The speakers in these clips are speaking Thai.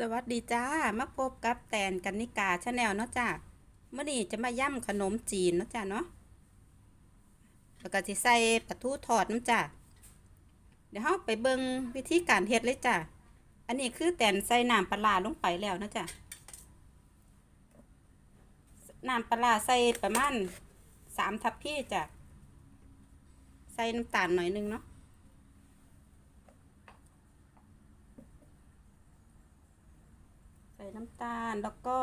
สวัสดีจ้า มาพบกับแตนกันนิกาชาแนลเนาะจ้าเมื่อนี้จะมาย่ำขนมจีนเนาะจ้าเนาะ แล้วก็จะใส่ปลาทูทอดน้ำจ้าเดี๋ยวเราไปเบิ่งวิธีการเฮ็ดเลยจ้าอันนี้คือแตนใส่น้ำปลาลงไปแล้วนะจ้าน้ำปลาใส่ประมาณสามทัพพี่จ้ะใส่น้ำตาลหน่อยนึงเนาะ ส่น้ำตาลแล้วก็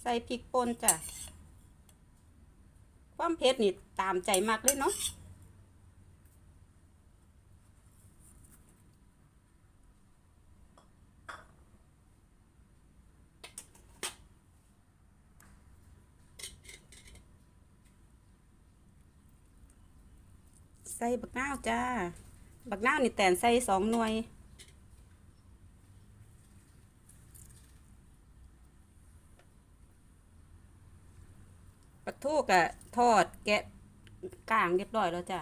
ใส่พริกป่นจ้ะ ความเผ็ดนี่ตามใจมากเลยเนาะใส่บักนาวจ้า บักนาวนี่แตนใส่สองหน่วย ปลาทูกะทอดแกะกลางเรียบร้อยแล้วจ้ะ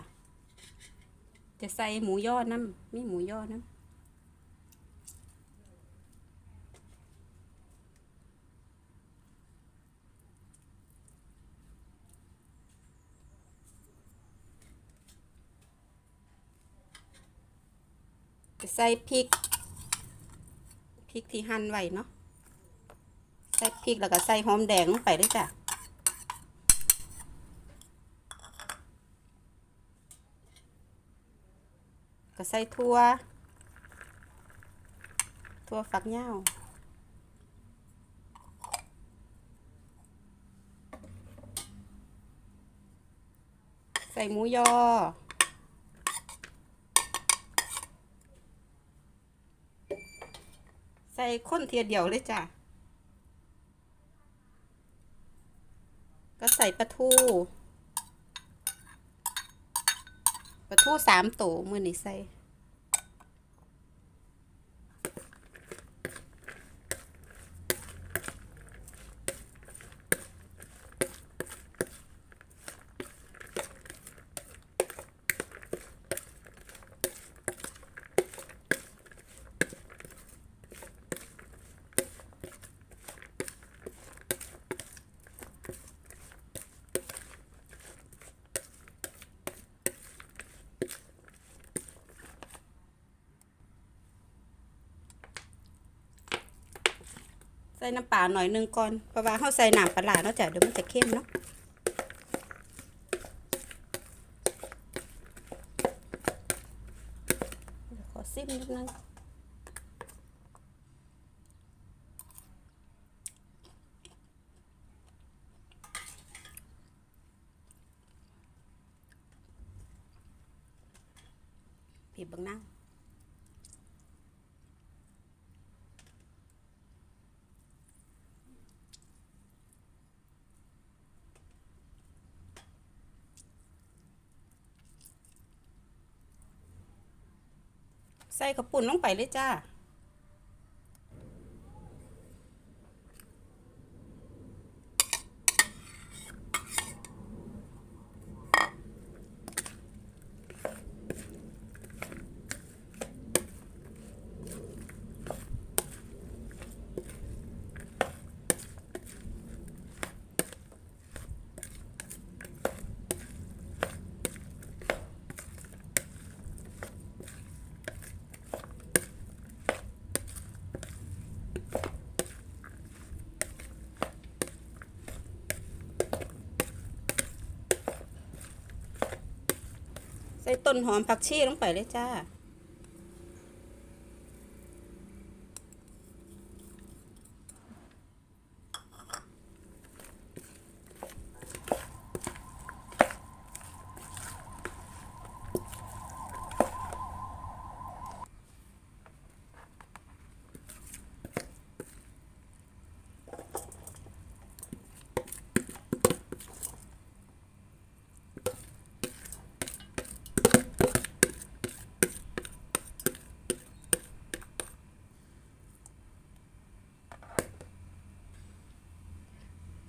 จะใส่หมูยอน้ำมีหมูยอน้ำ จะใส่พริก พริกที่หั่นไว้เนาะ ใส่พริกแล้วก็ใส่หอมแดงลงไปเลยจ้ะก็ใส่ทั่ว ทั่วฝักยาวใส่หมูยอ ใส่ข้นเทียเดียวเลยจ้ะ ก็ใส่ปลาทูปลาทูสามโตมือนี่ใส่ ส่น้ำปลาหน่อยหนึงก่อนเพราะว่าเขาใส่น้ำปลาเนาะจ้ะเดี๋ยวมันจะเข้มเนาะขอซิมนิดนึงผีบบังนั่ง ใส่กระปุ่นลงไปเลยจ้า ใส่ต้นหอมผักชีลงไปเลยจ้า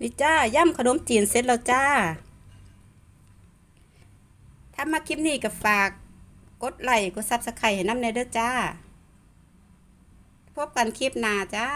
นี่จ้าย่ำขนมจีนเสร็จแล้วจ้า ถ้ามาคลิปนี้ก็ฝากกดไลค์กดซับสไครต์ให้น้ำในเด้อจ้า พบกันคลิปหน้าจ้า